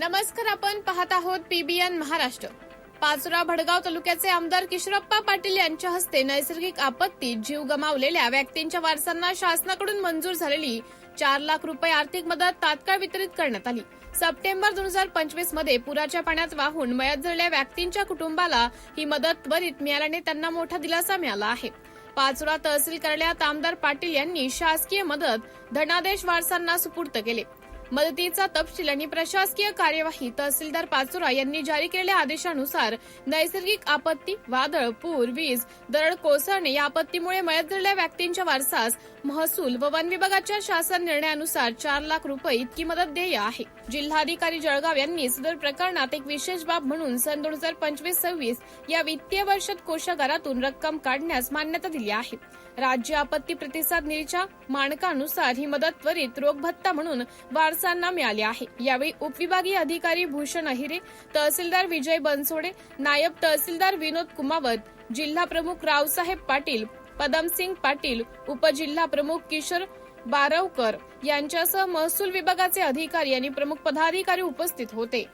नमस्कार आपण पाहत आहोत पीबीएन महाराष्ट्र. पाचोरा भडगाव तालुक्याचे आमदार किशोरप्पा पाटील यांच्या हस्ते नैसर्गिक आपत्तीत जीव गमावलेल्या व्यक्तींच्या वारसांना शासनाकडून मंजूर झालेली चार लाख रुपये आर्थिक मदत तात्काळ वितरित करण्यात आली. सप्टेंबर दोन हजार पंचवीसमध्ये पुराच्या पाण्यात वाहून मयत झालेल्या व्यक्तींच्या कुटुंबाला ही मदत त्वरित मिळाल्याने त्यांना मोठा दिलासा मिळाला आहे. पाचोरा तहसील कार्यालयात आमदार पाटील यांनी शासकीय मदत धनादेश वारसांना सुपूर्त केले. मदतीचा तपशील आणि प्रशासकीय कार्यवाही तहसीलदार पाचोरा यांनी जारी केलेल्या आदेशानुसार नैसर्गिक आपत्ती वादळ पूर वीज दरड कोसळणे या आपत्तीमुळे मयत झालेल्या व्यक्तींच्या वारसास महसूल व वन विभागाच्या शासन निर्णयानुसार चार लाख रुपये इतकी मदत देय आहे. जिल्हाधिकारी जळगाव यांनी सदर प्रकरणात एक विशेष बाब म्हणून सन दोन हजार पंचवीस सव्वीस या वित्तीय वर्षात कोषागारातून रक्कम काढण्यास मान्यता दिली आहे. राज्य आपत्ती प्रतिसाद निधीच्या मानकानुसार ही मदत त्वरित रोख भत्ता म्हणून वारसांना मिळाले आहे. यावेळी उपविभागीय अधिकारी भूषण अहिरे तहसीलदार विजय बनसोडे नायब तहसीलदार विनोद कुमावत जिल्हा प्रमुख रावसाहेब पाटील पदमसिंग पाटील उपजिल्हा प्रमुख किशोर बारवकर यांच्यासह महसूल विभागाचे अधिकारी आणि प्रमुख पदाधिकारी उपस्थित होते.